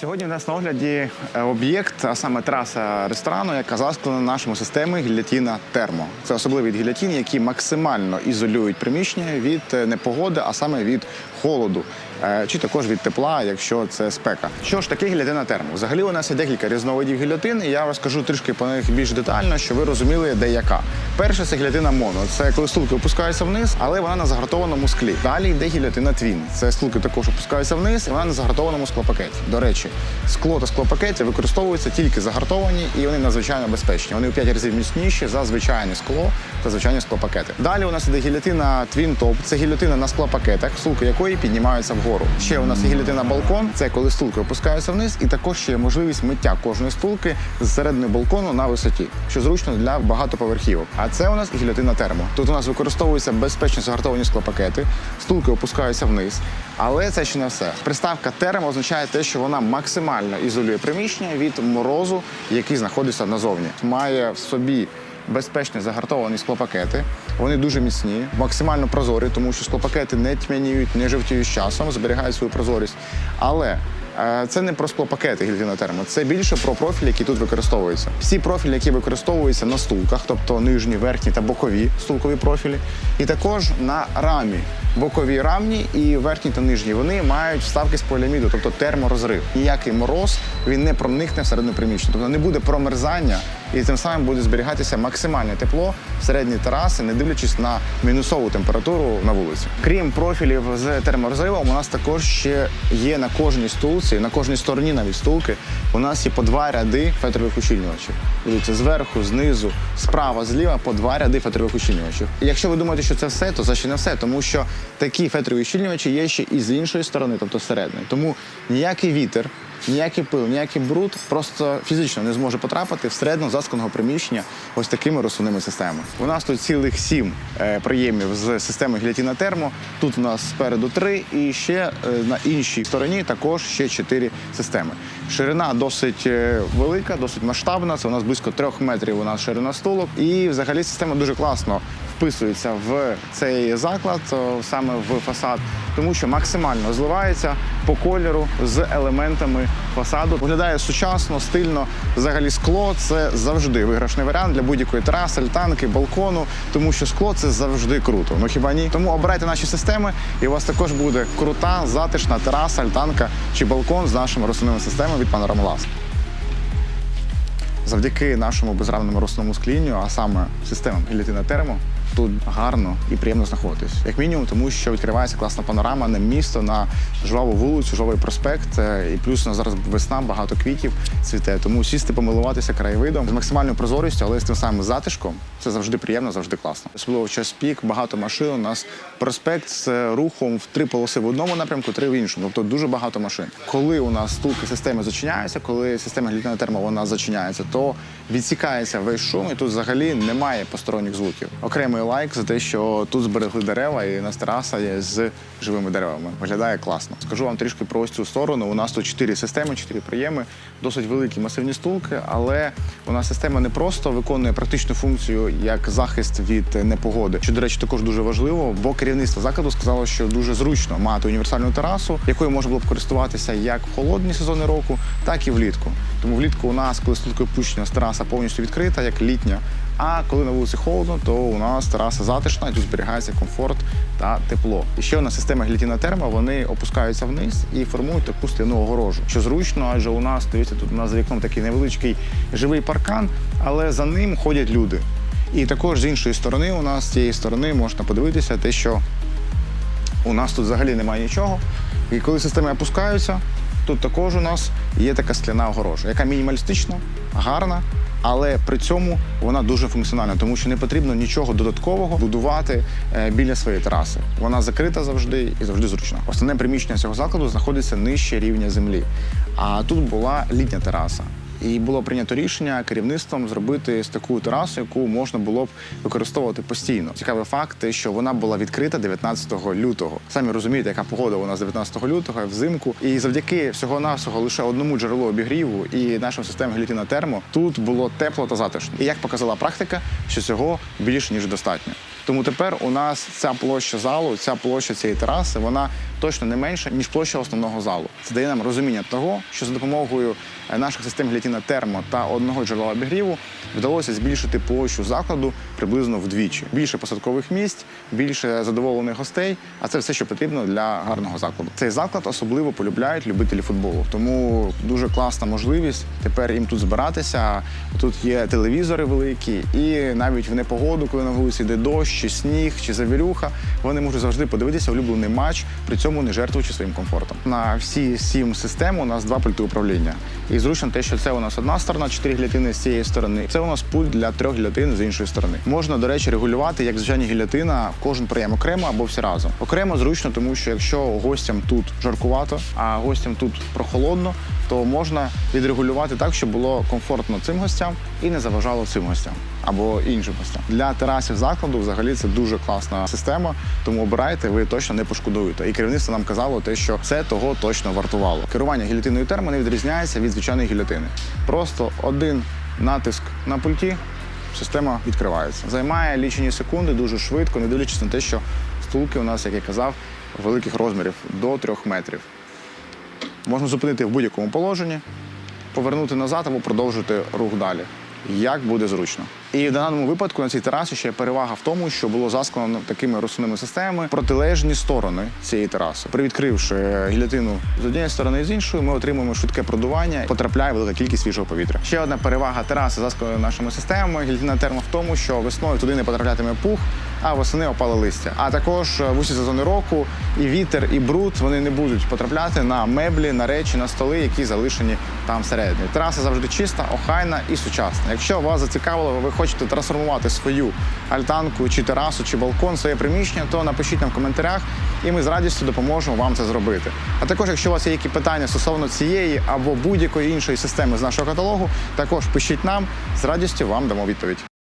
Сьогодні в нас на огляді е, об'єкт, а саме траса ресторану, яка засклана нашому системи гілятіна термо. Це особливий від гілятін, які максимально ізолюють приміщення від е, непогоди, а саме від холоду, чи також від тепла, якщо це спека. Що ж таке гілятина термо? Взагалі у нас є декілька різновидів гілятин, і я розкажу трішки про них більш детально, щоб ви розуміли, де яка. Перша це гілятина моно. Це коли стулки опускаються вниз, але вона на загартованому склі. Далі йде гілятина твін. Це стулки також опускаються вниз, і вона на загартованому склопакеті. До речі, скло та склопакети використовуються тільки загартовані, і вони надзвичайно безпечні. Вони у 5 разів міцніші за звичайне скло та звичайні склопакети. Далі у нас іде гілятина Twin Top. Це гілятина на склопакетах, стулки якої піднімаються вгору. Ще у нас є гілятина балкон. Це коли стулки опускаються вниз, і також ще є можливість миття кожної стулки з середини балкону на висоті, що зручно для багатоповерхівок. А це у нас гілятина термо. Тут у нас використовуються безпечно загартовані склопакети, стулки опускаються вниз. Але це ще не все. Приставка термо означає те, що вона максимально ізолює приміщення від морозу, який знаходиться назовні. Має в собі безпечно загартовані склопакети. Вони дуже міцні, максимально прозорі, тому що склопакети не тьмяніють, не жовтіють з часом, зберігають свою прозорість. Але е, це не про склопакети гільдіна термо, це більше про профілі, які тут використовуються. Всі профілі, які використовуються на стулках, тобто нижні, верхні та бокові стулкові профілі, і також на рамі. Бокові рамні і верхні та нижні вони мають вставки з поліаміду, тобто терморозрив. Ніякий мороз він не проникне всередину приміщення, тобто не буде промерзання, і тим самим буде зберігатися максимальне тепло всередині тераси, не дивлячись на мінусову температуру на вулиці. Крім профілів з терморозривом, у нас також ще є на кожній стулці, на кожній стороні навіть стулки. У нас є по два ряди фетрових ущільнювачів. Дивіться, зверху, знизу, справа, зліва по два ряди фетрових ущільнювачів. Якщо ви думаєте, що це все, то це ще не все, тому що такі фетрові ущільнювачі є ще і з іншої сторони, тобто всередині. Тому ніякий вітер, ніякий пил, ніякий бруд просто фізично не зможе потрапити всередину заскленого приміщення ось такими розсувними системами. У нас тут цілих сім е, приємів з системи гілятіна термо. Тут у нас спереду три, і ще е, на іншій стороні також ще чотири системи. Ширина досить е, велика, досить масштабна. Це у нас близько трьох метрів. У нас ширина стулок. І взагалі система дуже класно вписується в цей заклад, саме в фасад, тому що максимально зливається по кольору з елементами фасаду. Виглядає сучасно, стильно. Взагалі, скло це завжди виграшний варіант для будь-якої тераси, альтанки, балкону, тому що скло це завжди круто. Ну хіба ні? Тому обирайте наші системи, і у вас також буде крута, затишна тераса, альтанка чи балкон з нашими рослинними системами від Panorama Labs. Завдяки нашому безравному рослинному склінню, а саме системам гілятина термо, тут гарно і приємно знаходитись. Як мінімум, тому що відкривається класна панорама на місто, на жваву вулицю, жвавий проспект. Е, І плюс у нас зараз весна, багато квітів цвіте. Тому сісти, помилуватися краєвидом з максимальною прозорістю, але з тим самим затишком. Це завжди приємно, завжди класно. Особливо в час пік, багато машин. У нас проспект з рухом в три полоси в одному напрямку, три в іншому. Тобто дуже багато машин. Коли у нас стулки системи зачиняються, коли система глітина термо вона зачиняється, то відсікається весь шум, і тут взагалі немає посторонніх звуків. Окремий лайк за те, що тут зберегли дерева, і у нас тераса є з живими деревами. Виглядає класно. Скажу вам трішки про ось цю сторону. У нас тут чотири системи, чотири приєми, досить великі масивні стулки, але у нас система не просто виконує практичну функцію як захист від непогоди, що, до речі, також дуже важливо, бо керівництво закладу сказало, що дуже зручно мати універсальну терасу, якою можна було б користуватися як в холодні сезони року, так і влітку. Тому влітку у нас, коли стулки нас тераса повністю відкрита, як літня. А коли на вулиці холодно, то у нас тераса затишна, тут зберігається комфорт та тепло. І ще нас система глітіна термо, вони опускаються вниз і формують таку скляну огорожу, що зручно, адже у нас дивіться, тут у нас за вікном такий невеличкий живий паркан, але за ним ходять люди. І також з іншої сторони, у нас з цієї сторони можна подивитися те, що у нас тут взагалі немає нічого. І коли системи опускаються, тут також у нас є така скляна огорожа, яка мінімалістична, гарна, але при цьому вона дуже функціональна, тому що не потрібно нічого додаткового будувати е, біля своєї тераси. Вона закрита завжди і завжди зручна. Основне приміщення цього закладу знаходиться нижче рівня землі. А тут була літня тераса. І було прийнято рішення керівництвом зробити таку терасу, яку можна було б використовувати постійно. Цікавий факт, що вона була відкрита 19 лютого. Самі розумієте, яка погода у нас 19 лютого взимку. І завдяки всього навсього лише одному джерелу обігріву і нашим системам глітіна термо тут було тепло та затишно. І як показала практика, що цього більш ніж достатньо. Тому тепер у нас ця площа залу, ця площа цієї тераси, вона точно не менша, ніж площа основного залу. Це дає нам розуміння того, що за допомогою е, наших систем глітіна термо та одного джерела обігріву вдалося збільшити площу закладу приблизно вдвічі. Більше посадкових місць, більше задоволених гостей. А це все, що потрібно для гарного закладу. Цей заклад особливо полюбляють любителі футболу. Тому дуже класна можливість тепер їм тут збиратися. Тут є телевізори великі, і навіть в непогоду, коли на вулиці йде дощ, чи сніг, чи завірюха, вони можуть завжди подивитися улюблений матч, при цьому не жертвуючи своїм комфортом. На всі сім систем у нас два пульти управління. І зручно те, що це у нас одна сторона, чотири гілятини з цієї сторони. Це у нас пульт для трьох гілятин з іншої сторони. Можна, до речі, регулювати як звичайні гілятина, кожен прийом окремо або всі разом. Окремо зручно, тому що якщо гостям тут жаркувато, а гостям тут прохолодно, то можна відрегулювати так, щоб було комфортно цим гостям і не заважало цим гостям або іншим гостям. Для терасів закладу взагалі це дуже класна система, тому обирайте, ви точно не пошкодуєте. І керівництво нам казало те, що це того точно вартувало. Керування гілятиною термо не відрізняється від звичайної гілятини. Просто один натиск на пульті. Система відкривається. Займає лічені секунди дуже швидко, не дивлячись на те, що стулки у нас, як я казав, великих розмірів до трьох метрів. Можна зупинити в будь-якому положенні, повернути назад або продовжити рух далі. Як буде зручно. І в даному випадку на цій терасі ще перевага в тому, що було заскладено такими розсувними системами протилежні сторони цієї тераси. Привідкривши гілятину з однієї сторони і з іншої, ми отримуємо швидке продування, потрапляє велика кількість свіжого повітря. Ще одна перевага тераси заскладеної нашими системами гілятина термо в тому, що весною туди не потраплятиме пух, а восени опали листя. А також в усі сезони року і вітер, і бруд вони не будуть потрапляти на меблі, на речі, на столи, які залишені там всередині. Тераса завжди чиста, охайна і сучасна. Якщо вас зацікавило, ви хочете трансформувати свою альтанку, чи терасу, чи балкон, своє приміщення, то напишіть нам в коментарях, і ми з радістю допоможемо вам це зробити. А також, якщо у вас є які питання стосовно цієї або будь-якої іншої системи з нашого каталогу, також пишіть нам з радістю вам дамо відповідь.